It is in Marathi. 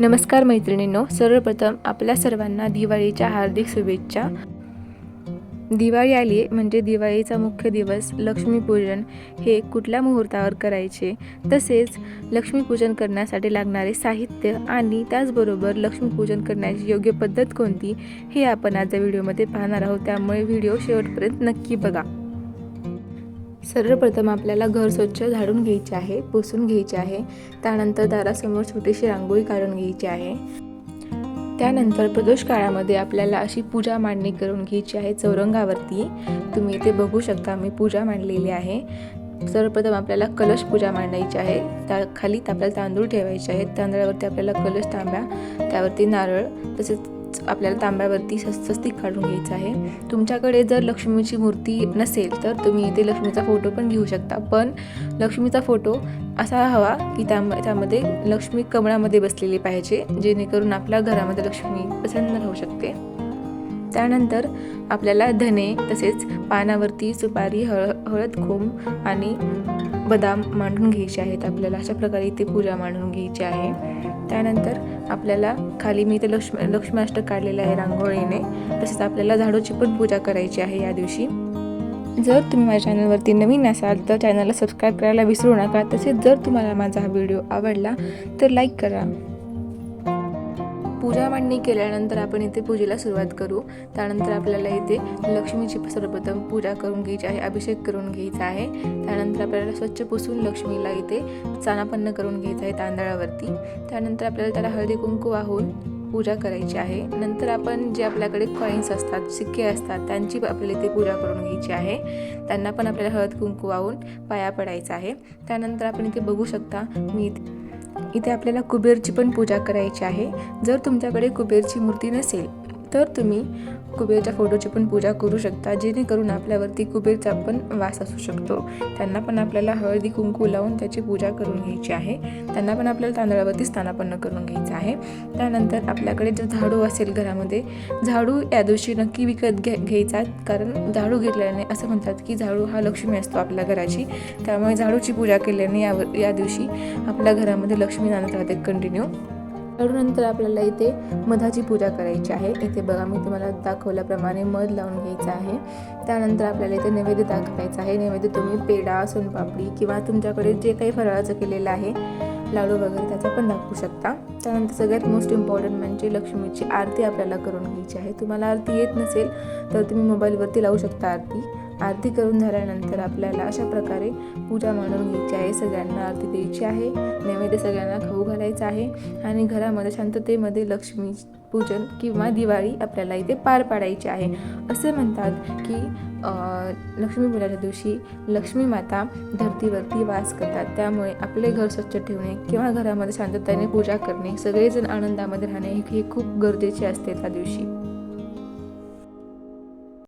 नमस्कार मैत्रिणींनो सर्वप्रथम आपल्या सर्वांना दिवाळीच्या हार्दिक शुभेच्छा. दिवाळी आली आहे म्हणजे दिवाळीचा मुख्य दिवस लक्ष्मीपूजन हे कुठल्या मुहूर्तावर करायचे? तसेच लक्ष्मीपूजन करण्यासाठी लागणारे साहित्य आणि त्याचबरोबर लक्ष्मीपूजन करण्याची योग्य पद्धत कोणती हे आपण आजच्या व्हिडिओमध्ये पाहणार आहोत. त्यामुळे व्हिडिओ शेवटपर्यंत नक्की बघा. सर्वप्रथम आपल्याला घर स्वच्छ झाडून घ्यायचे आहे पुसून घ्यायचे आहे. त्यानंतर दारासमोर छोटीशी रांगोळी काढून घ्यायची आहे. त्यानंतर प्रदोष काळामध्ये आपल्याला अशी पूजा मांडणी करून घ्यायची आहे चौरंगावरती. तुम्ही इथे बघू शकता मी पूजा मांडलेली आहे. सर्वप्रथम आपल्याला कलश पूजा मांडायची आहे. त्या खाली आपल्याला तांदूळ ठेवायचे आहेत. तांदळावरती आपल्याला कलश तांब्या त्यावरती नारळ तसेच आपल्याला तांब्यावरती स्वस्तिक काढून घ्यायचं आहे. तुमच्याकडे जर लक्ष्मीची मूर्ती नसेल तर तुम्ही इथे लक्ष्मीचा फोटो पण घेऊ शकता. पण लक्ष्मीचा फोटो असा हवा की त्या त्यामध्ये लक्ष्मी कमळामध्ये बसलेली पाहिजे जेणेकरून आपल्या घरामध्ये लक्ष्मी प्रसन्न राहू शकते. त्यानंतर आपल्याला धने तसेच पानावरती सुपारी हळ हळद खोम आणि बदाम मांडून घ्यायचे आहेत आपल्याला. अशा प्रकारे इथे पूजा मांडून घ्यायची आहे. त्यानंतर आपल्याला खाली मी इथे लक्ष्मी लक्ष्मीअष्टक काढलेलं आहे रांगोळीने. तसेच आपल्याला झाडूची पण पूजा करायची आहे या दिवशी. जर तुम्ही माझ्या चॅनलवरती नवीन असाल तर चॅनलला सबस्क्राईब करायला विसरू नका. तसेच जर तुम्हाला माझा हा व्हिडिओ आवडला तर लाईक करा. पूजा मांडणी केल्यानंतर आपण इथे पूजेला सुरुवात करू. त्यानंतर आपल्याला इथे लक्ष्मीची सर्वप्रथम पूजा करून घ्यायची आहे अभिषेक करून घ्यायचा आहे. त्यानंतर आपल्याला स्वच्छ पुसून लक्ष्मीला इथे चानापन्न करून घ्यायचं आहे तांदळावरती. त्यानंतर आपल्याला त्याला हळदी कुंकू वाहून पूजा करायची आहे. नंतर आपण जे आपल्याकडे कॉईन्स असतात सिक्के असतात त्यांची आपल्याला इथे पूजा करून घ्यायची आहे. त्यांना पण आपल्याला हळद कुंकू वाहून पाया पडायचा आहे. त्यानंतर आपण इथे बघू शकता मी इथे आपल्याला कुबेरची पण पूजा करायची आहे. जर तुमच्याकडे कुबेरची मूर्ती नसेल तर तुम्ही कुबेरच्या फोटोची पण पूजा करू शकता जेणेकरून आपल्यावरती कुबेरचा पण वास असू शकतो. त्यांना पण आपल्याला हळदी कुंकू लावून त्याची पूजा करून घ्यायची आहे. त्यांना पण आपल्याला तांदळावरती स्थानापन्न करून घ्यायचं आहे. त्यानंतर आपल्याकडे जर झाडू असेल घरामध्ये झाडू या दिवशी नक्की विकत घ्या घ्यायचा कारण झाडू घेतल्याने असं म्हणतात की झाडू हा लक्ष्मी असतो आपल्या घराची. त्यामुळे झाडूची पूजा केल्याने यावर या दिवशी आपल्या घरामध्ये लक्ष्मी नांदत राहते कंटिन्यू लाडूनंतर आपल्याला इथे मधाची पूजा करायची आहे. इथे बघा मी तुम्हाला दाखवल्याप्रमाणे मध लावून घ्यायचं आहे. त्यानंतर आपल्याला इथे नैवेद्य दाखवायचं आहे. नैवेद्य तुम्ही पेढा सोनपापडी किंवा तुमच्याकडे जे काही फराळाचं केलेलं आहे लाडू वगैरे त्याचा पण दाखवू शकता. त्यानंतर सगळ्यात मोस्ट इम्पॉर्टंट म्हणजे लक्ष्मीची आरती आपल्याला करून घ्यायची आहे. तुम्हाला आरती येत नसेल तर तुम्ही मोबाईलवरती लावू शकता आरती. आरती करून झाल्यानंतर आपल्याला अशा प्रकारे पूजा मांडून घ्यायची आहे. सगळ्यांना आरती द्यायची आहे. नैवेद्य सगळ्यांना खाऊ घालायचं आहे. आणि घरामध्ये शांततेमध्ये लक्ष्मी पूजन किंवा दिवाळी आपल्याला इथे पार पाडायची आहे. असे म्हणतात की लक्ष्मीपूजनाच्या दिवशी लक्ष्मी माता धरतीवरती वास करतात. त्यामुळे आपले घर स्वच्छ ठेवणे किंवा घरामध्ये शांततेने पूजा करणे सगळेजण आनंदामध्ये राहणे हे खूप गरजेचे असते त्या दिवशी.